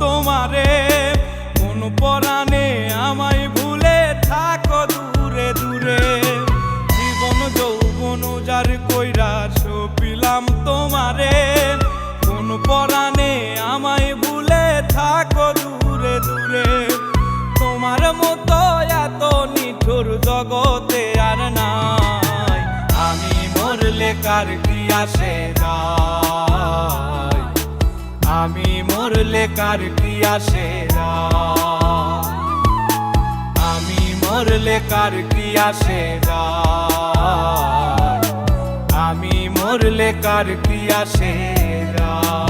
তোমারে। কোন পরাণে আমায় ভুলে থাকো দূরে দূরে। জীবন যৌবন যার কইরা সপিলাম তোমারে। কোন পরাণে আমায় ভুলে থাকো দূরে দূরে। তোমার মতো এত নিঠুর জগতে আর নাই। আমি মরলে কার কি আসে যায়? মরলে কার কি আসে আমি মরলে কার কি আসে আমি মরলে কার কি যায়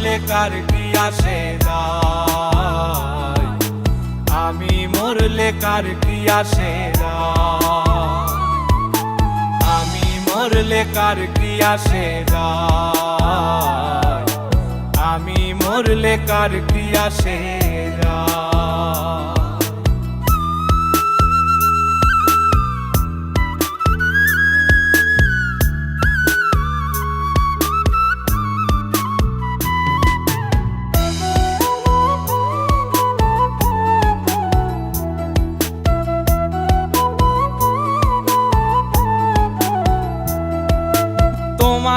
মরলে কার কি আসে যায় আমি মরলে কার কি আসে আমি মরলে কার কি আসে যায় আমি মরলে কার কি আসে যায়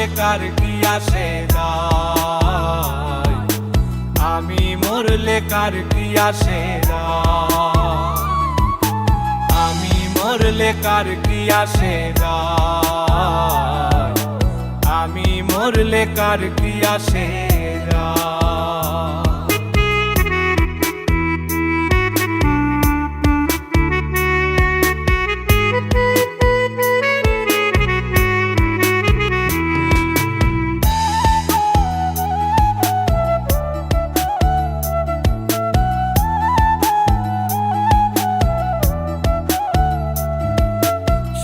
মরলে কার কি আসে আমি মরলে কার কি আসে আমি মরলে কার কি আসে আমি মরলে কার কি আসে যায়?